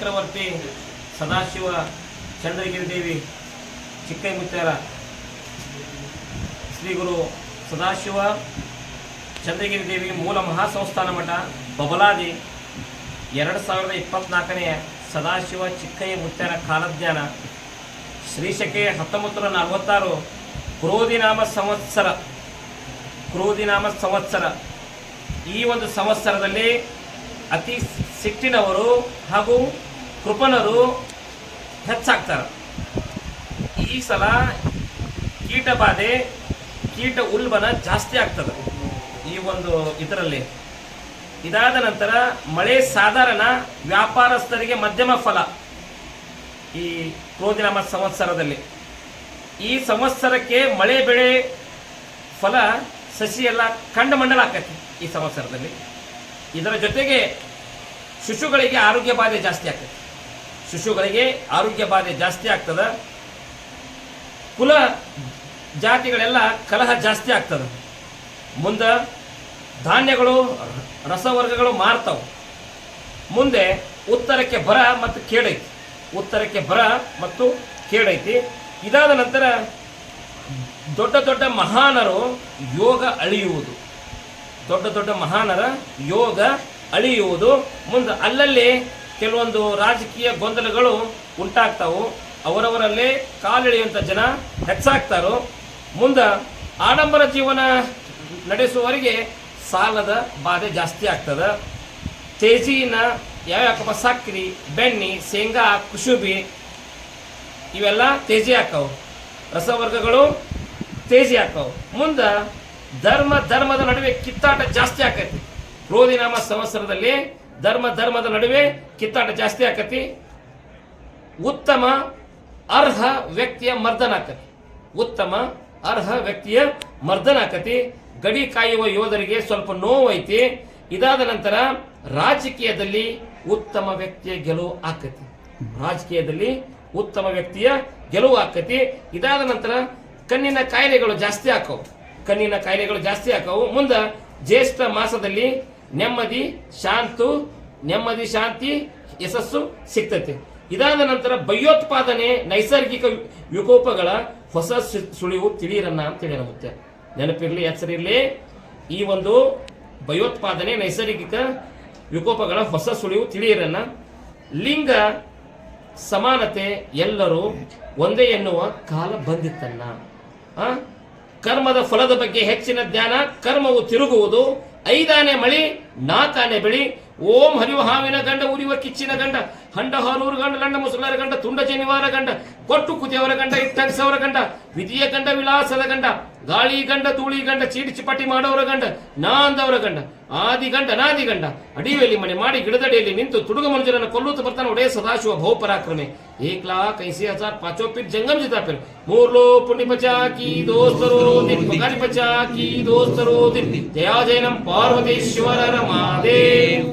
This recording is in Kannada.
ಚಕ್ರವರ್ತಿ ಸದಾಶಿವ ಚಂದ್ರಗಿರಿ ದೇವಿ ಚಿಕ್ಕೈ ಮುತ್ತಾರ ಶ್ರೀ ಗುರು ಸದಾಶಿವ ಚಂದ್ರಗಿರಿ ದೇವಿ ಮೂಲ ಮಹಾಸಂಸ್ಥಾನ ಮಠ ಬಬಲಾದಿ. ಎರಡು ಸಾವಿರದ ಇಪ್ಪತ್ನಾಲ್ಕನೆಯ ಸದಾಶಿವ ಚಿಕ್ಕಯ್ಯ ಮುತ್ತಾರ ಕಾಲಜ್ಞಾನ ಶ್ರೀಶಕೆ ಹತ್ತೊಂಬತ್ತು ನೂರ ನಲವತ್ತಾರು. ಕ್ರೋಧಿನಾಮ ಸಂವತ್ಸರ. ಕ್ರೋಧಿನಾಮ ಸಂವತ್ಸರ. ಈ ಒಂದು ಸಂವತ್ಸರದಲ್ಲಿ ಅತಿ ಸಿಟ್ಟಿನವರು ಹಾಗೂ ಕೃಪಣರು ಹೆಚ್ಚಾಗ್ತಾರೆ. ಈ ಸಲ ಕೀಟ ಬಾಧೆ, ಕೀಟ ಉಲ್ಬನ ಜಾಸ್ತಿ ಆಗ್ತದೆ ಈ ಒಂದು ಇದರಲ್ಲಿ. ಇದಾದ ನಂತರ ಮಳೆ ಸಾಧಾರಣ ವ್ಯಾಪಾರಸ್ಥರಿಗೆ ಮಧ್ಯಮ ಫಲ ಈ ಕ್ರೋಧಿನಾಮ ಸಂವತ್ಸರದಲ್ಲಿ. ಈ ಸಂವತ್ಸರಕ್ಕೆ ಮಳೆ ಬೆಳೆ ಫಲ ಸಸಿ ಎಲ್ಲ ಖಂಡಮಂಡಲ ಆಕತಿ ಈ ಸಂವತ್ಸರದಲ್ಲಿ. ಇದರ ಜೊತೆಗೆ ಶಿಶುಗಳಿಗೆ ಆರೋಗ್ಯ ಬಾಧೆ ಜಾಸ್ತಿ ಆಗ್ತದೆ ಶಿಶುಗಳಿಗೆ ಆರೋಗ್ಯ ಬಾಧೆ ಜಾಸ್ತಿ ಆಗ್ತದೆ. ಕುಲ ಜಾತಿಗಳೆಲ್ಲ ಕಲಹ ಜಾಸ್ತಿ ಆಗ್ತದೆ. ಮುಂದೆ ಧಾನ್ಯಗಳು, ರಸವರ್ಗಗಳು ಮಾರ್ತಾವೆ. ಮುಂದೆ ಉತ್ತರಕ್ಕೆ ಬರ ಮತ್ತು ಕೇಡೈತಿ. ಉತ್ತರಕ್ಕೆ ಬರ ಮತ್ತು ಕೇಡೈತಿ. ಇದಾದ ನಂತರ ದೊಡ್ಡ ದೊಡ್ಡ ಮಹಾನರು ಯೋಗ ಅಳಿಯುವುದು. ದೊಡ್ಡ ದೊಡ್ಡ ಮಹಾನರ ಯೋಗ ಅಳಿಯುವುದು. ಮುಂದೆ ಅಲ್ಲಲ್ಲಿ ಕೆಲವೊಂದು ರಾಜಕೀಯ ಗೊಂದಲಗಳು ಉಂಟಾಗ್ತಾವು. ಅವರವರಲ್ಲೇ ಕಾಲೆಳೆಯುವಂಥ ಜನ ಹೆಚ್ಚಾಗ್ತಾರೋ. ಮುಂದೆ ಆಡಂಬರ ಜೀವನ ನಡೆಸುವವರಿಗೆ ಸಾಲದ ಬಾಧೆ ಜಾಸ್ತಿ ಆಗ್ತದೆ. ತೇಜಿನ ಯಾವ ಯಾವ್ಯಾಕಪ್ಪ ಸಕ್ರಿ, ಬೆಣ್ಣೆ, ಶೇಂಗಾ ಕುಸುಬಿ ಇವೆಲ್ಲ ತೇಜಿ ಹಾಕವು. ರಸವರ್ಗಗಳು ತೇಜಿ ಹಾಕವು. ಮುಂದೆ ಧರ್ಮ, ಧರ್ಮದ ನಡುವೆ ಕಿತ್ತಾಟ ಜಾಸ್ತಿ ಆಕೈತಿ. ಕ್ರೋಧಿನಾಮ ಸಂವತ್ಸರದಲ್ಲಿ ಧರ್ಮ ಧರ್ಮದ ನಡುವೆ ಕಿತ್ತಾಟ ಜಾಸ್ತಿ ಆಕತಿ. ಉತ್ತಮ ಅರ್ಹ ವ್ಯಕ್ತಿಯ ಮರ್ದನ ಆಕತಿ. ಉತ್ತಮ ಅರ್ಹ ವ್ಯಕ್ತಿಯ ಮರ್ದನ ಆಕತಿ. ಗಡಿ ಕಾಯುವ ಯೋಧರಿಗೆ ಸ್ವಲ್ಪ ನೋವೈತಿ. ಇದಾದ ನಂತರ ರಾಜಕೀಯದಲ್ಲಿ ಉತ್ತಮ ವ್ಯಕ್ತಿಯ ಗೆಲುವು ಆಕತಿ. ರಾಜಕೀಯದಲ್ಲಿ ಉತ್ತಮ ವ್ಯಕ್ತಿಯ ಗೆಲುವು ಆಕತಿ. ಇದಾದ ನಂತರ ಕಣ್ಣಿನ ಕಾಯಿಲೆಗಳು ಜಾಸ್ತಿ ಆಕವು. ಕಣ್ಣಿನ ಕಾಯಿಲೆಗಳು ಜಾಸ್ತಿ ಆಕವು. ಮುಂದ ಜ್ಯೇಷ್ಠ ಮಾಸದಲ್ಲಿ ನೆಮ್ಮದಿ, ಶಾಂತು ನೆಮ್ಮದಿ, ಶಾಂತಿ, ಯಶಸ್ಸು ಸಿಗ್ತೈತಿ. ಇದಾದ ನಂತರ ಭಯೋತ್ಪಾದನೆ, ನೈಸರ್ಗಿಕ ವಿಕೋಪಗಳ ಹೊಸ ಸುಳಿವು ತಿಳಿಯರನ್ನ ಅಂತ ಹೇಳಿ ನೆನಪಿರಲಿ, ಹೆಸರಿರಲಿ. ಈ ಒಂದು ಭಯೋತ್ಪಾದನೆ, ನೈಸರ್ಗಿಕ ವಿಕೋಪಗಳ ಹೊಸ ಸುಳಿವು ತಿಳಿಯರನ್ನ ಲಿಂಗ ಸಮಾನತೆ ಎಲ್ಲರೂ ಒಂದೇ ಎನ್ನುವ ಕಾಲ ಬಂದಿತ್ತನ್ನ? ಕರ್ಮದ ಫಲದ ಬಗ್ಗೆ ಹೆಚ್ಚಿನ ಜ್ಞಾನ ಕರ್ಮವು ತಿರುಗುವುದು ಐದಾನೆ ಮಳಿ ನಾತಾನೆ ಬೆಳಿ. ಓಂ ಹರಿವ ಹಾವಿನ ಗಂಡ, ಉರಿವ ಕಿಚ್ಚಿನ ಗಂಡ. ಹಂಡ ಹಾನೂರು ಗಂಡ, ಲಂಡ ಮುಸುಲರ ಗಂಡ, ತುಂಡ ಜನಿವಾರ ಗಂಡ. ಕೊಟ್ಟು ಕುದಿಯವರ ಗಂಡ ಇಟ್ಟಿಸವರ ಗಂಡ. ವಿಧಿಯ ಗಂಡ, ವಿಲಾಸದ ಗಂಡ. ಗಾಳಿ ಗಂಡ ತೂಳಿ ಗಂಡ, ಚೀಡಿ ಚಿಪಾಟಿ ಮಾಡೋರ ಗಂಡ. ನಾಂದವರ ಗಂಡ. ಆದಿ ಗಂಡ, ನಾದಿ ಗಂಡ. ಅಡಿಯಲ್ಲಿ ಮನೆ ಮಾಡಿ ಗಿಡದಡಿಯಲ್ಲಿ ನಿಂತು ತುಡುಗ ಮಂಜುರನ್ನು ಕೊಲ್ಲುತ್ತ ಬರ್ತಾನೆ ಒಡೆಯ ಸದಾಶಿವ ಬಹು ಪರಾಕ್ರಮೆ. ಏಕ್ ಕೈಸಿ ಐಸಿ ಹಜಾರ್ ಪಾಚೋ ಜಂಗಮ್ ಜಿತಾಪಿರ್. ಮೂರ್ಲೋ ಪುಣ್ಯ ಪಚಾಕಿ ದೋಸ್ತರೋ ದಿನ್. ಪಚಾಕಿ ದೋಸ್ತರೋ ದಿನ್. ಜಯಾ ಜಯನಂ పార్వతీ శివరమాదేవ్